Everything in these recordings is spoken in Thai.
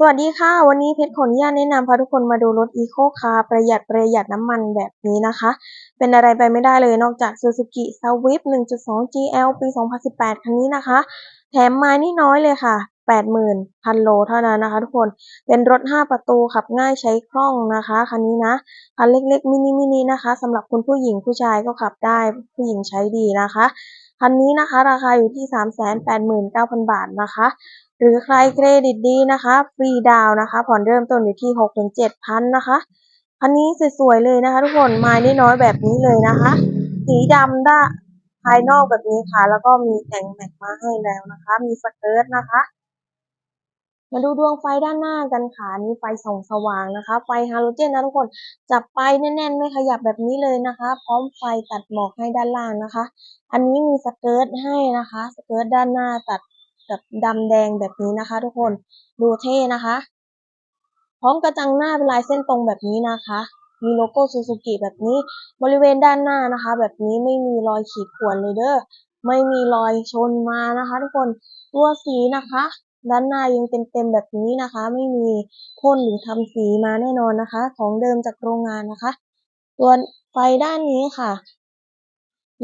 สวัสดีค่ะ วันนี้เพชรขออนุญาตแนะนำพาทุกคนมาดูรถ Eco Car ประหยัดประหยัดน้ำมันแบบนี้นะคะ เป็นอะไรไปไม่ได้เลยนอกจาก Suzuki Swift 1.2 GL ปี 2018 คันนี้นะคะ แถมม้นี่น้อยเลยค่ะ 80,000พันโลเท่านั้นนะคะทุกคนเป็นรถ 5 ประตูขับง่ายใช้คล่องนะคะ คันนี้นะ คันเล็กๆมินิมินินะคะสำหรับคุณผู้หญิงผู้ชายก็ขับได้ผู้หญิงใช้ดีนะคะคันนี้นะคะ ราคาอยู่ที่ 389,000 บาทนะคะ หรือใครเครดิตดีนะคะ ฟรีดาวนะคะ ผ่อนเริ่มต้นอยู่ที่6-7,000นนะคะ คันนี้สวยๆเลยนะคะ ทุกคนไม้น้อยๆแบบนี้เลยนะคะ สีดำด้าภายนอกแบบนี้ค่ะ แล้วก็มีแต่งแม็กมาให้แล้วนะคะ มีสเกิร์ตนะคะ มาดูดวงไฟด้านหน้ากันค่ะนี่ไฟส่องสว่างนะคะ ไฟฮาโลเจนนะทุกคน จับไปแน่นๆ ไม่ขยับแบบนี้เลยนะคะ พร้อมไฟตัดหมอกให้ด้านล่างนะคะ อันนี้มีสเกิร์ตให้นะคะ สเกิร์ตด้านหน้าตัด กับดำแดงแบบนี้นะคะ ทุกคนดูเท่นะคะ พร้อมกระจังหน้าเป็นลายเส้นตรงแบบนี้นะคะ มีโลโก้ซูซูกิแบบนี้บริเวณด้านหน้านะคะ แบบนี้ไม่มีรอยขีดข่วนเลยเด้อไม่มีรอยชนมานะคะ ทุกคนตัวสีนะคะ ด้านหน้ายังเต็มๆแบบนี้นะคะ ไม่มีพ่นหรือทำสีมาแน่นอนนะคะ ของเดิมจากโรงงานนะคะ ตัวไฟด้านนี้ค่ะ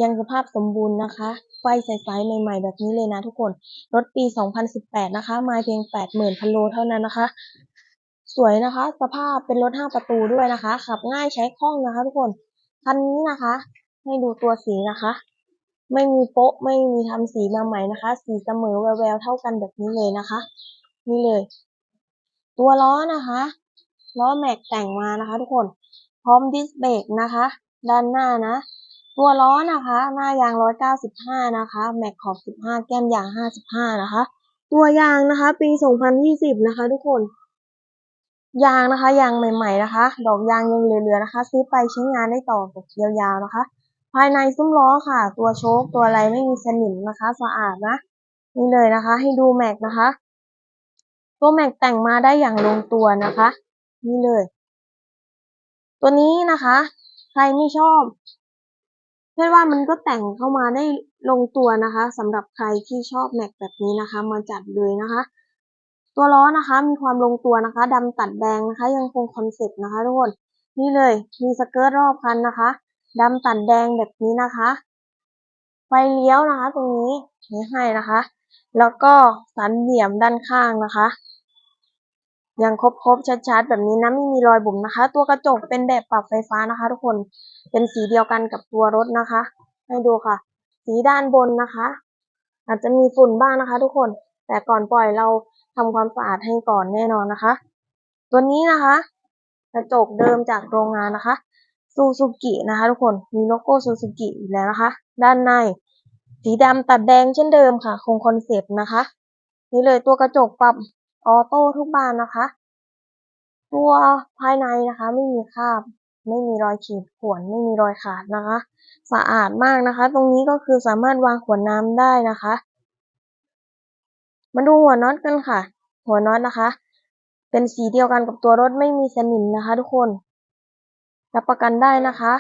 ยังสภาพสมบูรณ์นะคะ ไฟใสๆใหม่ๆ แบบนี้เลยนะทุกคน รถปี 2018 นะคะ มาเพียง 80,000พันโลเท่านั้นนะคะ สวยนะคะ สภาพเป็นรถ 5 ประตูด้วยนะคะ ขับง่ายใช้คล่องนะคะ ทุกคน คันนี้นะคะ ให้ดูตัวสีนะคะ ไม่มีโป๊ะ ไม่มีทำสีมาใหม่นะคะ สีเสมอแววๆเท่ากันแบบนี้เลยนะคะ นี่เลย ตัวล้อนะคะล้อแม็กแต่งมานะคะ ทุกคน พร้อมดิสเบรกนะคะ ด้านหน้านะ ตัวล้อนะคะ หน้ายาง195นะคะ แม็กขอบ15แก้มยาง55นะคะ ตัวยางนะคะปี2020นะคะ ทุกคน ยางนะคะ ยางใหม่ ๆนะคะ ดอกยางยังเหลือๆนะคะ ซื้อไปใช้งานได้ต่อแบบยาวๆนะคะ ภายในซุ้มล้อค่ะ ตัวโชคตัวอะไรไม่มีสนิมนะคะ สะอาดนะนี่เลยนะคะ ให้ดูแม็กนะคะ ตัวแม็กแต่งมาได้อย่างลงตัวนะคะ นี่เลย ตัวนี้นะคะ ใครไม่ชอบ เพื่อว่ามันก็แต่งเข้ามาได้ลงตัวนะคะสำหรับใครที่ชอบแม็กแบบนี้นะคะ มาจัดเลยนะคะ ตัวล้อนะคะมีความลงตัวนะคะดำตัดแดงนะคะ ยังคงคอนเซ็ปต์นะคะทุกคนนี่เลยมีสเกิร์ตรอบคันนะคะดำตัดแดงแบบนี้นะคะไฟเลี้ยวนะคะ ตรงนี้มีให้นะคะ แล้วก็สันเหลี่ยมด้านข้างนะคะ ยังครบครบชัดๆ แบบนี้นะไม่มีรอยบุ๋มนะคะ ตัวกระจกเป็นแบบปรับไฟฟ้านะคะ ทุกคนเป็นสีเดียวกันกับตัวรถนะคะ ให้ดูค่ะ สีด้านบนนะคะ อาจจะมีฝุ่นบ้างนะคะ ทุกคน แต่ก่อนปล่อยเราทำความสะอาดให้ก่อนแน่นอนนะคะ ตัวนี้นะคะ กระจกเดิมจากโรงงานนะคะซูซูกินะคะ ทุกคนมีโลโก้ซูซูกิอยู่แล้วนะคะ ด้านใน สีดำตัดแดงเช่นเดิมค่ะ คงคอนเซปต์นะคะ นี่เลยตัวกระจกปรับ ออโต้ทุกบานนะคะ ตัวภายในนะคะ ไม่มีคราบ ไม่มีรอยขีดข่วน ไม่มีรอยขาดนะคะ สะอาดมากนะคะ ตรงนี้ก็คือสามารถวางขวดน้ำได้นะคะ มาดูหัวน็อตกันค่ะ หัวน็อตนะคะ เป็นสีเดียวกันกับตัวรถไม่มีสนิมนะคะ ทุกคน รับประกันได้นะคะ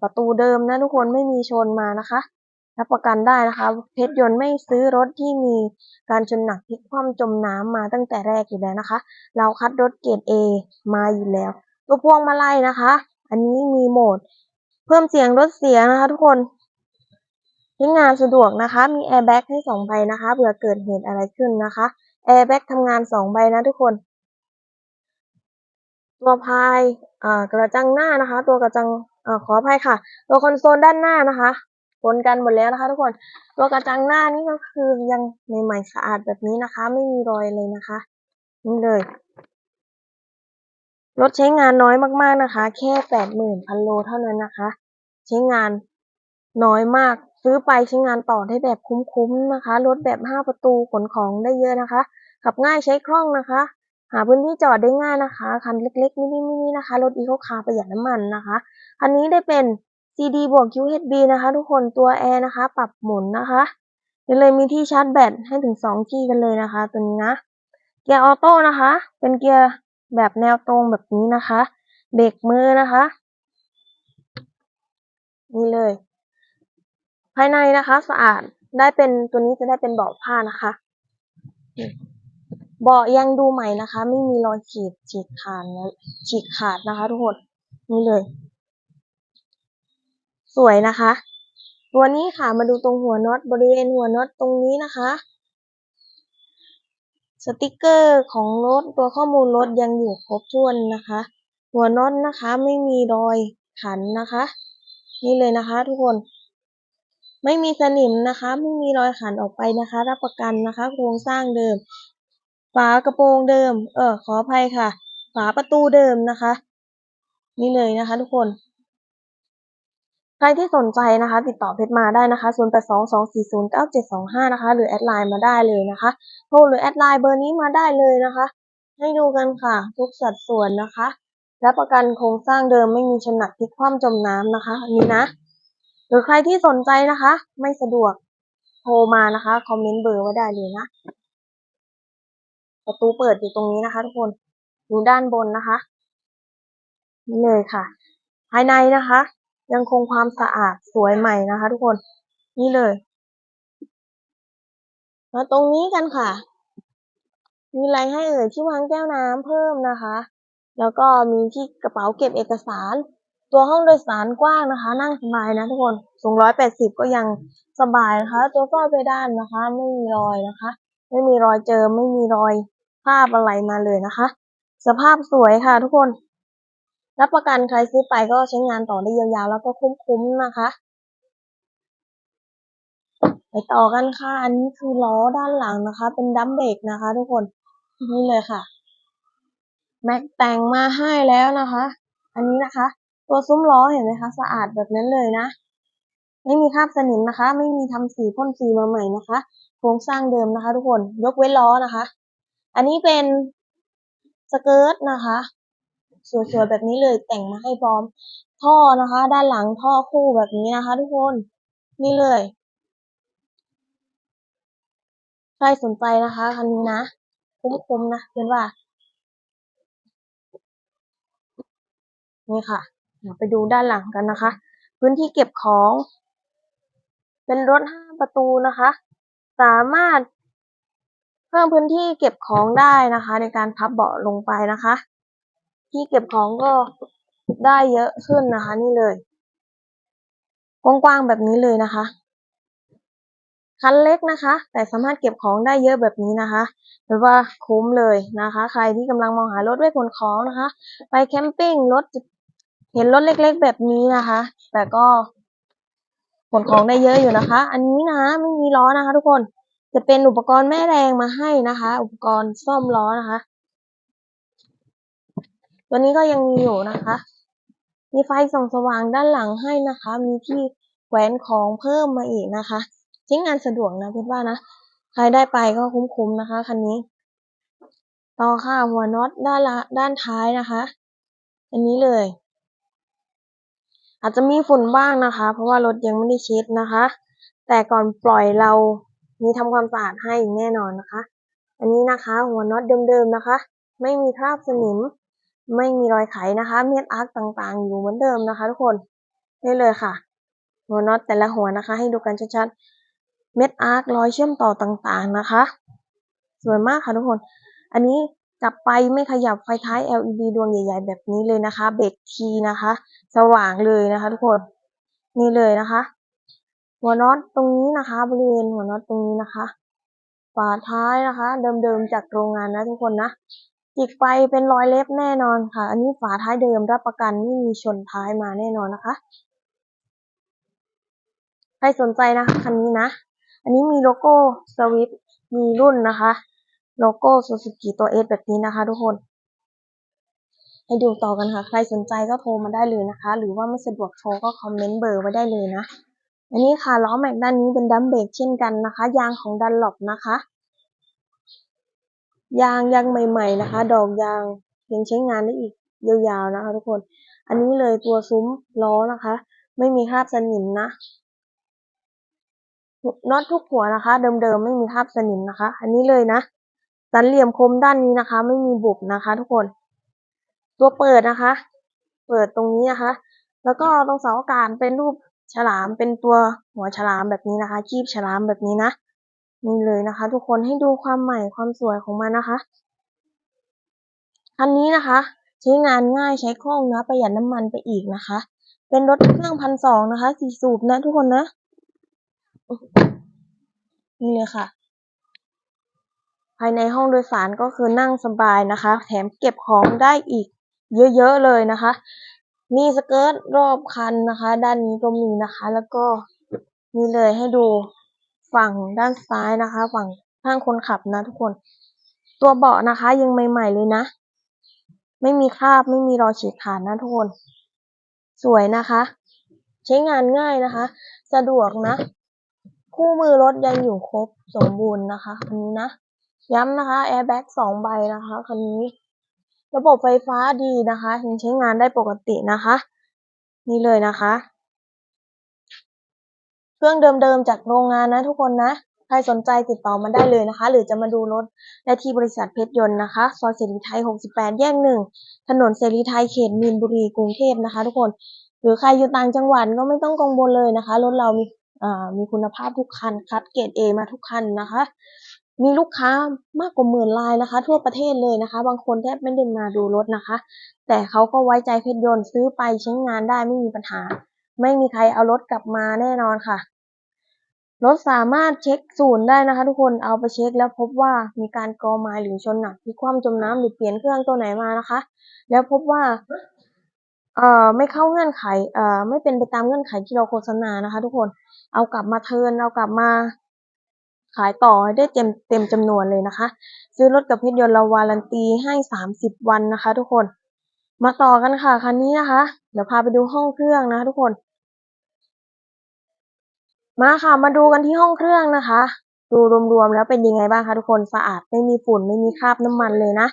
ประตูเดิมนะทุกคนไม่มีชนมานะคะ รับประกันได้นะคะ เพชรยนต์ไม่ซื้อรถที่มีการชนหนักพลิกคว่ำจมน้ำมาตั้งแต่แรกอยู่แล้วนะคะ เราคัดรถเกรด A มาอยู่แล้ว ตัวพวงมาลัยนะคะ อันนี้มีโหมด เพิ่มเสียงลดเสียงนะคะ ทุกคนใช้งานสะดวกนะคะ มีแอร์แบ็กให้สองใบนะคะเผื่อเกิดเหตุอะไรขึ้นนะคะแอร์แบ็กทำงานสองใบนะทุกคน ตัวพายกระจังหน้านะคะ ตัวกระจังอขออภัยค่ะ ตัวคอนโซลด้านหน้านะคะ นกันหมดแล้วนะคะทุกคนตัวกระจังหน้านี่ก็คือยังใหม่ๆสะอาดแบบนี้นะคะ ไม่มีรอยเลยนะคะ นี่เลยรถใช้งานน้อยมากๆนะคะ แค่แปดหมื่นพันโลเท่านั้นนะคะ ใช้งานน้อยมากซื้อไปใช้งานต่อได้แบบคุ้มๆนะคะรถแบบห้าประตูขนของได้เยอะนะคะขับง่ายใช้คล่องนะคะ หาพื้นที่จอดได้ง่ายนะคะคันเล็กๆมินิๆนะคะรถอีโคคาร์ประหยัดน้ำมันนะคะคันนี้ได้เป็น CD บวก UHB นะคะทุกคนตัวแอร์นะคะ ปรับหมุนนะคะเลยมีที่ชาร์จแบตให้ถึงสองที่กันเลยนะคะตัวนี้นะ เกียร์ออโต้นะคะ เป็นเกียร์แบบแนวตรงแบบนี้นะคะ เบรกมือนะคะ นี่เลย ภายในนะคะสะอาดได้เป็นตัวนี้จะได้เป็นเบาะผ้านะคะเบาะยังดูใหม่นะคะ ไม่มีรอยขีดฉีกขาดนะฉีกขาดนะคะ ทุกคนนี่เลย สวยนะคะ ตัวนี้ค่ะมาดูตรงหัวน็อตบริเวณหัวน็อตตรงนี้นะคะ สติกเกอร์ของรถตัวข้อมูลรถยังอยู่ครบถ้วนนะคะ หัวน็อตนะคะไม่มีรอยขันนะคะ นี่เลยนะคะทุกคนไม่มีสนิมนะคะ ไม่มีรอยขันออกไปนะคะ รับประกันนะคะ โครงสร้างเดิม ฝากระโปรงเดิม เออขออภัยค่ะ ฝาประตูเดิมนะคะ นี่เลยนะคะ ทุกคน ใครที่สนใจนะคะ ติดต่อเพชรมาได้นะคะ 0822409725 นะคะ หรือแอดไลน์มาได้เลยนะคะโทรหรือแอดไลน์เบอร์นี้มาได้เลยนะคะ ให้ดูกันค่ะ ทุกสัดส่วนนะคะรับประกันโครงสร้างเดิมไม่มีชนหนักพลิกคว่ำจมน้ำนะคะอันนี้นะ หรือใครที่สนใจนะคะ ไม่สะดวกโทรมานะคะ คอมเมนต์เบอร์ไว้ได้เลยนะ ประตูเปิดอยู่ตรงนี้นะคะ ทุกคนอยู่ด้านบนนะคะ นี่เลยค่ะ ภายในนะคะ ยังคงความสะอาดสวยใหม่นะคะ ทุกคน นี่เลย มาตรงนี้กันค่ะ มีอะไรให้เอ่ยที่วางแก้วน้ำเพิ่มนะคะ แล้วก็มีที่กระเป๋าเก็บเอกสาร ตัวห้องโดยสารกว้างนะคะ นั่งสบายนะทุกคนสูงร้อยแปดสิบก็ยังสบายนะคะ ตัวฝ้าเพดานนะคะ ไม่มีรอยนะคะ ไม่มีรอยเจอไม่มีรอยภาพอะไรมาเลยนะคะ สภาพสวยค่ะทุกคน รับประกันใครซื้อไปก็ใช้งานต่อได้ยาวๆ แล้วก็คุ้มๆนะคะ ไปต่อกันค่ะ อันนี้คือล้อด้านหลังนะคะ เป็นดัมเบรกนะคะ ทุกคนนี่เลยค่ะ แม็กแต่งมาให้แล้วนะคะ อันนี้นะคะ ตัวซุ้มล้อเห็นไหมคะสะอาดแบบนั้นเลยนะไม่มีคราบสนิมนะคะ ไม่มีทำสีพ่นสีมาใหม่นะคะ โครงสร้างเดิมนะคะ ทุกคนยกเว้นล้อนะคะ อันนี้เป็นสเกิร์ตนะคะ สวยๆแบบนี้เลยแต่งมาให้พร้อม ท่อนะคะ ด้านหลังท่อคู่แบบนี้นะคะ ทุกคนนี่เลยใครสนใจนะคะคันนี้นะคุ้มๆนะเพื่อนว่า นี่ค่ะเดี๋ยวไปดูด้านหลังกันนะคะ พื้นที่เก็บของ เป็นรถห้าประตูนะคะ สามารถเพิ่มพื้นที่เก็บของได้นะคะ ในการพับเบาะลงไปนะคะ ที่เก็บของก็ได้เยอะขึ้นนะคะ นี่เลย กว้างๆแบบนี้เลยนะคะ คันเล็กนะคะ แต่สามารถเก็บของได้เยอะแบบนี้นะคะแปลว่าคุ้มเลยนะคะ ใครที่กำลังมองหารถไว้ขนของนะคะ ไปแคมปิ้งรถเห็นรถเล็กๆแบบนี้นะคะ แต่ก็ขนของได้เยอะอยู่นะคะ อันนี้นะไม่มีล้อนะคะ ทุกคนจะเป็นอุปกรณ์แม่แรงมาให้นะคะ อุปกรณ์ซ่อมล้อนะคะ ตัวนี้ก็ยังมีอยู่นะคะ มีไฟส่องสว่างด้านหลังให้นะคะ มีที่แขวนของเพิ่มมาอีกนะคะใช้งานสะดวกนะเพื่อนว่านะ ใครได้ไปก็คุ้มๆนะคะคันนี้ต่อค่ะหัวน็อตด้านละด้านท้ายนะคะ อันนี้เลย อาจจะมีฝุ่นบ้างนะคะ เพราะว่ารถยังไม่ได้เช็ดนะคะ แต่ก่อนปล่อยเรามีทำความสะอาดให้แน่นอนนะคะ อันนี้นะคะ หัวน็อตเดิมๆนะคะ ไม่มีคราบสนิม ไม่มีรอยไขนะคะ เม็ดอาร์คต่างๆ อยู่เหมือนเดิมนะคะ ทุกคนนี่เลยค่ะ หัวน็อตแต่ละหัวนะคะ ให้ดูกันชัดๆ เม็ดอาร์ครอยเชื่อมต่อต่างๆนะคะ สวยมากค่ะทุกคน อันนี้จับไปไม่ขยับไฟท้าย LED ดวงใหญ่ ๆ แบบนี้เลยนะคะ เบรกทีนะคะ สว่างเลยนะคะ ทุกคน นี่เลยนะคะ หัวน็อตตรงนี้นะคะ บริเวณหัวน็อตตรงนี้นะคะ ฝาท้ายนะคะ เดิมๆจากโรงงานนะทุกคนนะ จิกไปเป็นรอยเล็บแน่นอนค่ะ อันนี้ฝาท้ายเดิมรับประกันไม่มีชนท้ายมาแน่นอนนะคะ ใครสนใจนะคะคันนี้นะ อันนี้มีโลโก้สวิฟมีรุ่นนะคะ โลโก้ซูซูกิตัวเอสแบบนี้นะคะ ทุกคนให้ดูต่อกันค่ะ ใครสนใจก็โทรมาได้เลยนะคะ หรือว่าไม่สะดวกโทรก็คอมเมนต์เบอร์ไว้ได้เลยนะ อันนี้ค่ะล้อแม็กด้านนี้เป็นดัมเบรกเช่นกันนะคะ ยางของดันหลบนะคะ ยางยังใหม่ๆนะคะ ดอกยางยังใช้งานได้อีกยาวๆนะคะ ทุกคน อันนี้เลยตัวซุ้มล้อนะคะ ไม่มีคราบสนิมนะน็อตทุกหัวนะคะ เดิมๆไม่มีคราบสนิมนะคะ อันนี้เลยนะสันเหลี่ยมคมด้านนี้นะคะ ไม่มีบุบนะคะ ทุกคน ตัวเปิดนะคะ เปิดตรงนี้นะคะ แล้วก็ตรงเสาอากาศเป็นรูปฉลามเป็นตัวหัวฉลามแบบนี้นะคะ คีบฉลามแบบนี้นะ นี่เลยนะคะ ทุกคนให้ดูความใหม่ความสวยของมันนะคะคันนี้นะคะ ใช้งานง่ายใช้คล่องนะประหยัดน้ำมันไปอีกนะคะ เป็นรถเครื่องพันสองนะคะสี่สูบนะทุกคนนะ นี่เลยค่ะ ภายในห้องโดยสารก็คือนั่งสบายนะคะ แถมเก็บของได้อีก เยอะๆเลยนะคะมีสเกิร์ตรอบคันนะคะ ด้านนี้ก็มีนะคะ แล้วก็นี่เลยให้ดู ฝั่งด้านซ้ายนะคะ ฝั่งข้างคนขับนะทุกคน ตัวเบาะนะคะ ยังใหม่ ๆ เลยนะ ไม่มีคราบไม่มีรอยฉีกขาดนะทุกคน สวยนะคะ ใช้งานง่ายนะคะ สะดวกนะ คู่มือรถยังอยู่ครบสมบูรณ์นะคะคันนี้นะย้ำนะคะแอร์แบ็กสองใบนะคะคันนี้ ระบบไฟฟ้าดีนะคะยังใช้งานได้ปกตินะคะ นี่เลยนะคะ รื่องเดิมๆจากโรงงานนะทุกคนนะ ใครสนใจติดต่อมาได้เลยนะคะ หรือจะมาดูรถได้ที่บริษัทเพชรยนต์นะคะ ซอยเสรีไทย 68 แยกหนึ่ง ถนนเสรีไทยเขตมีนบุรีกรุงเทพนะคะ ทุกคน หรือใครอยู่ต่างจังหวัดก็ไม่ต้องกังวลเลยนะคะ รถเรามีอ่ามีคุณภาพทุกคัน คัดเกรด A มาทุกคันนะคะ มีลูกค้ามากกว่าหมื่นรายนะคะ ทั่วประเทศเลยนะคะ บางคนแทบไม่ได้มาดูรถนะคะ แต่เขาก็ไว้ใจเพชรยนต์ซื้อไปใช้งานได้ไม่มีปัญหา ไม่มีใครเอารถกลับมาแน่นอนค่ะ รถสามารถเช็คศูนย์ได้นะคะ ทุกคนเอาไปเช็คแล้วพบว่ามีการกอไม้หรือชนหนักที่คว่ำจมน้ำหรือเปลี่ยนเครื่องตัวไหนมานะคะ แล้วพบว่าเอ่อไม่เข้าเงื่อนไขเอ่อไม่เป็นไปตามเงื่อนไขที่เราโฆษณานะคะ ทุกคนเอากลับมาเทิร์นเอากลับมาขายต่อให้ได้เต็มเต็มจำนวนเลยนะคะ ซื้อรถกับเพชรยนต์เราวารันตีให้สามสิบวันนะคะ ทุกคน มาต่อกันค่ะคันนี้นะคะ เดี๋ยวพาไปดูห้องเครื่องนะคะ ทุกคน มาค่ะ มาดูกันที่ห้องเครื่องนะคะ ดูรวมๆแล้วเป็นยังไงบ้างคะทุกคนสะอาดไม่มีฝุ่นไม่มีคราบน้ำมันเลยนะ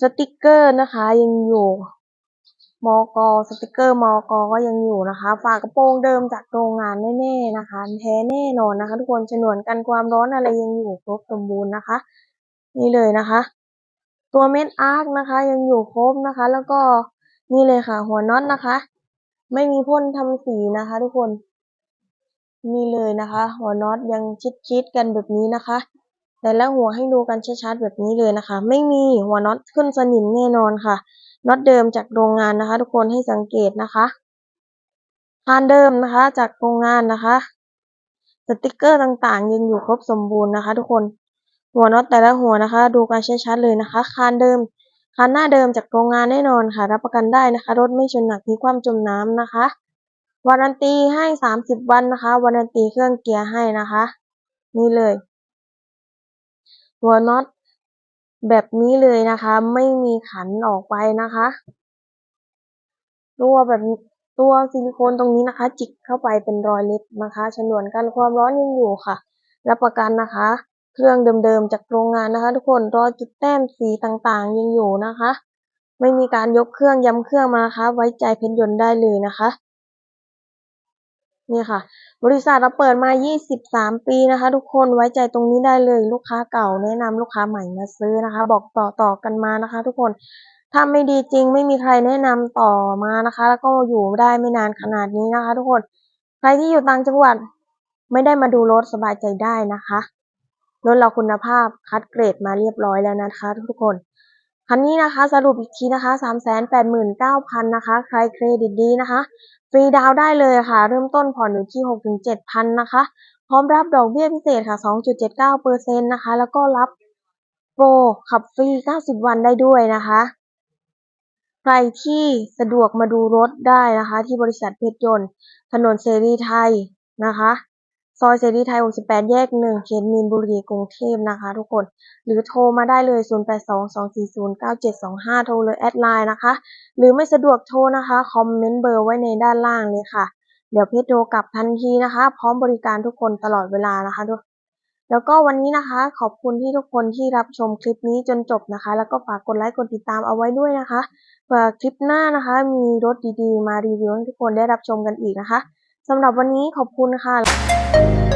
สติกเกอร์นะคะ ยังอยู่มอกสติกเกอร์มอกก็ยังอยู่นะคะ ฝากระโปรงเดิมจากโรงงานแน่ๆนะคะแท้แน่นอนนะคะ ทุกคนฉนวนกันความร้อนอะไรยังอยู่ครบสมบูรณ์นะคะ นี่เลยนะคะ ตัวเม็ดอาร์คนะคะ ยังอยู่ครบนะคะ แล้วก็นี่เลยค่ะ หัวน็อตนะคะ ไม่มีพ่นทำสีนะคะ ทุกคน นี่เลยนะคะ หัวน็อตยังชิดๆกันแบบนี้นะคะ แต่ละหัวให้ดูกันชัดๆแบบนี้เลยนะคะ ไม่มีหัวน็อตขึ้นสนิมแน่นอนค่ะน็อตเดิมจากโรงงานนะคะ ทุกคนให้สังเกตนะคะคานเดิมนะคะ จากโรงงานนะคะสติกเกอร์ต่างๆยังอยู่ครบสมบูรณ์นะคะ ทุกคนหัวน็อตแต่ละหัวนะคะ ดูกันชัดๆเลยนะคะ คานเดิม คานหน้าเดิมจากโรงงานแน่นอนค่ะ รับประกันได้นะคะ รถไม่ชนหนักมีความจมน้ำนะคะ วารันตีให้สามสิบวันนะคะ วารันตีเครื่องเกียร์ให้นะคะ นี่เลย หัวน็อตแบบนี้เลยนะคะ ไม่มีขันออกไปนะคะ ตัวแบบตัวซิลิโคนตรงนี้นะคะ จิกเข้าไปเป็นรอยเล็บนะคะฉนวนกันความร้อนยังอยู่ค่ะ รับประกันนะคะ เครื่องเดิมๆจากโรงงานนะคะ ทุกคนรอจุดแต้มสีต่างๆยังอยู่นะคะ ไม่มีการยกเครื่องย้ำเครื่องมานะคะ ไว้ใจเพชรยนต์ได้เลยนะคะ นี่ค่ะ บริษัทเราเปิดมา 23 ปีนะคะ ทุกคนไว้ใจตรงนี้ได้เลย ลูกค้าเก่าแนะนำลูกค้าใหม่มาซื้อนะคะ บอกต่อๆกันมานะคะ ทุกคนถ้าไม่ดีจริงไม่มีใครแนะนำต่อมานะคะ แล้วก็อยู่ได้ไม่นานขนาดนี้นะคะ ทุกคนใครที่อยู่ต่างจังหวัดไม่ได้มาดูรถสบายใจได้นะคะรถเราคุณภาพคัดเกรดมาเรียบร้อยแล้วนะคะ ทุกคน คันนี้นะคะสรุปอีกทีนะคะ389,000นะคะ ใครเครดิตดีนะคะ ฟรีดาวได้เลยค่ะ เริ่มต้นผ่อนอยู่ที่6-7,000นะคะ พร้อมรับดอกเบี้ยพิเศษค่ะ2.79%นะคะ แล้วก็รับโปรขับฟรี90วันได้ด้วยนะคะ ใครที่สะดวกมาดูรถได้นะคะ ที่บริษัทเพชรยนต์ ถนนเสรีไทยนะคะ ซอยเสรีไทย 68 แยก 1 เขตมีนบุรี กรุงเทพนะคะทุกคน หรือโทรมาได้เลย 0822409725 โทรเลยแอดไลน์นะคะ หรือไม่สะดวกโทรนะคะ คอมเมนต์เบอร์ไว้ในด้านล่างเลยค่ะ เดี๋ยวเพจโทรกลับทันทีนะคะ พร้อมบริการทุกคนตลอดเวลานะคะทุกแล้วก็วันนี้นะคะ ขอบคุณที่ทุกคนที่รับชมคลิปนี้จนจบนะคะ แล้วก็ฝากกดไลค์กดติดตามเอาไว้ด้วยนะคะเผื่อคลิปหน้านะคะ มีรถดีๆ มารีวิวให้ทุกคนได้รับชมกันอีกนะคะสำหรับวันนี้ขอบคุณค่ะ Bye.